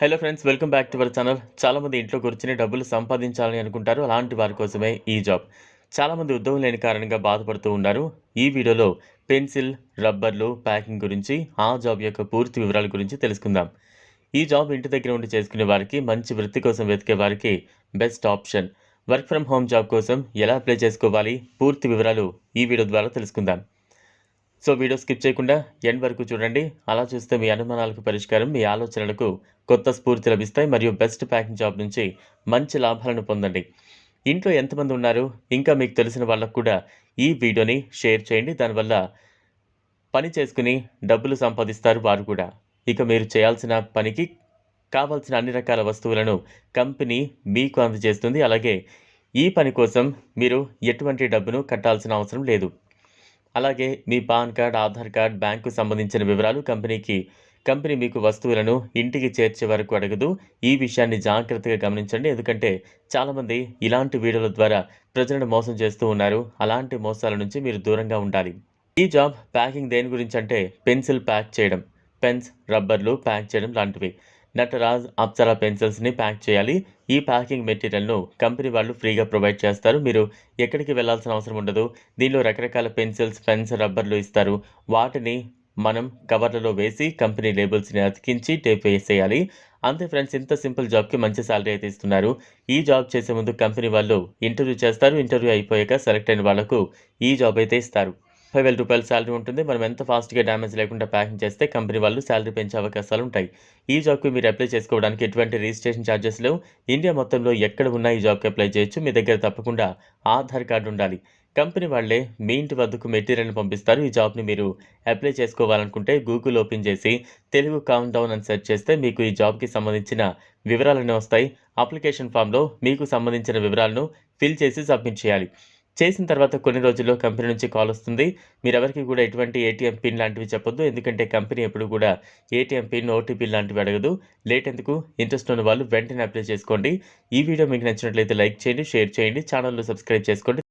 Hello friends welcome back to our channel చాలామంది ఇంట్లో కూర్చుని డబ్బులు సంపాదించాలని అనుకుంటారు. అలాంటి వారి కోసమే ఈ జాబ్ చాలామంది ఉద్యోగం లేని కారణంగా బాధపడుతూ ఉన్నారు. ఈ వీడియోలో పెన్సిల్ రబ్బర్లు ప్యాకింగ్ గురించి ఆ జాబ్ యొక్క పూర్తి వివరాల గురించి తెలుసుకుందాం. ఈ జాబ్ ఇంటి దగ్గర ఉండి చేసుకునే వారికి మంచి వృత్తి కోసం వెతికే వారికి best option work from home job కోసం ఎలా అప్లై చేసుకోవాలి? పూర్తి వివరాలు ఈ వీడియో ద్వారా తెలుసుకుందాం. సో వీడియో స్కిప్ చేయకుండా ఎండ్ వరకు చూడండి. అలా చూస్తే మీ అనుమానాలకు పరిష్కారం మీ ఆలోచనలకు కొత్త స్ఫూర్తి లభిస్తాయి మరియు బెస్ట్ ప్యాకింగ్ జాబ్ నుంచి మంచి లాభాలను పొందండి. ఇంట్లో ఎంతమంది ఉన్నారు? ఇంకా మీకు తెలిసిన వాళ్ళకు కూడా ఈ వీడియోని షేర్ చేయండి. దానివల్ల పని చేసుకుని డబ్బులు సంపాదిస్తారు వారు కూడా. ఇక మీరు చేయాల్సిన పనికి కావాల్సిన అన్ని రకాల వస్తువులను కంపెనీ మీకు అందజేస్తుంది. అలాగే ఈ పని కోసం మీరు ఎటువంటి డబ్బును కట్టాల్సిన అవసరం లేదు. అలాగే మీ PAN card Aadhaar card bank సంబంధించిన వివరాలు కంపెనీకి కంపెనీ మీకు వస్తువులను ఇంటికి చేర్చే వరకు అడగదు ఈ విషయాన్ని జాగ్రత్తగా గమనించండి. ఎందుకంటే చాలామంది ఇలాంటి వీడియోల ద్వారా ప్రజలను మోసం చేస్తూ ఉన్నారు. అలాంటి మోసాల నుంచి మీరు దూరంగా ఉండాలి. ఈ జాబ్ ప్యాకింగ్ దేని గురించి అంటే పెన్సిల్ ప్యాక్ చేయడం పెన్స్ రబ్బర్లు ప్యాక్ చేయడం లాంటివి. నటరాజ్ అప్సరా పెన్సిల్స్ని ప్యాక్ చేయాలి. ఈ ప్యాకింగ్ మెటీరియల్ను కంపెనీ వాళ్ళు ఫ్రీగా ప్రొవైడ్ చేస్తారు. మీరు ఎక్కడికి వెళ్ళాల్సిన అవసరం ఉండదు. దీనిలో రకరకాల పెన్సిల్స్ పెన్స్ రబ్బర్లు ఇస్తారు. వాటిని మనం కవర్లలో వేసి కంపెనీ లేబుల్స్ని అతికించి టేప్ వేసేయాలి. అంతే ఫ్రెండ్స్ ఇంత సింపుల్ జాబ్కి మంచి సాలరీ అయితే ఇస్తున్నారు. ఈ జాబ్ చేసే ముందు కంపెనీ వాళ్ళు ఇంటర్వ్యూ చేస్తారు. ఇంటర్వ్యూ అయిపోయాక సెలెక్ట్ అయిన వాళ్ళకు ఈ జాబ్ అయితే ఇస్తారు. ఫైవ్ వేల రూపాయల శాలరీ ఉంటుంది. మనం ఎంత ఫాస్ట్గా డ్యామేజ్ లేకుండా ప్యాకింగ్ చేస్తే కంపెనీ వాళ్ళు శాలరీ పెంచే అవకాశాలు ఉంటాయి. ఈ జాబ్కి మీరు అప్లై చేసుకోవడానికి ఎటువంటి రిజిస్ట్రేషన్ ఛార్జెస్ లేవు. ఇండియా మొత్తంలో ఎక్కడ ఉన్నా ఈ జాబ్కి అప్లై చేయొచ్చు. మీ దగ్గర తప్పకుండా ఆధార్ కార్డు ఉండాలి. కంపెనీ వాళ్ళే మీ ఇంటి వద్దకు మెటీరియల్ని పంపిస్తారు. ఈ జాబ్ని మీరు అప్లై చేసుకోవాలనుకుంటే గూగుల్ ఓపెన్ చేసి తెలుగు కౌంట్ డౌన్ అని సెర్చ్ చేస్తే మీకు ఈ జాబ్కి సంబంధించిన వివరాలన్నీ వస్తాయి. అప్లికేషన్ ఫామ్లో మీకు సంబంధించిన వివరాలను ఫిల్ చేసి సబ్మిట్ చేయాలి. చేసిన తర్వాత కొన్ని రోజుల్లో కంపెనీ నుంచి కాల్ వస్తుంది. మీరు ఎవరికి కూడా ఎటువంటి ఏటీఎం పిన్ లాంటివి చెప్పొద్దు. ఎందుకంటే కంపెనీ ఎప్పుడు కూడా ఏటీఎం పిన్ ఓటీపీ లాంటివి అడగదు. లేట్ ఎందుకు? ఇంట్రెస్ట్ ఉన్న వాళ్ళు వెంటనే అప్లై చేసుకోండి. ఈ వీడియో మీకు నచ్చినట్లయితే లైక్ చేయండి షేర్ చేయండి. ఛానల్లో సబ్స్క్రైబ్ చేసుకోండి.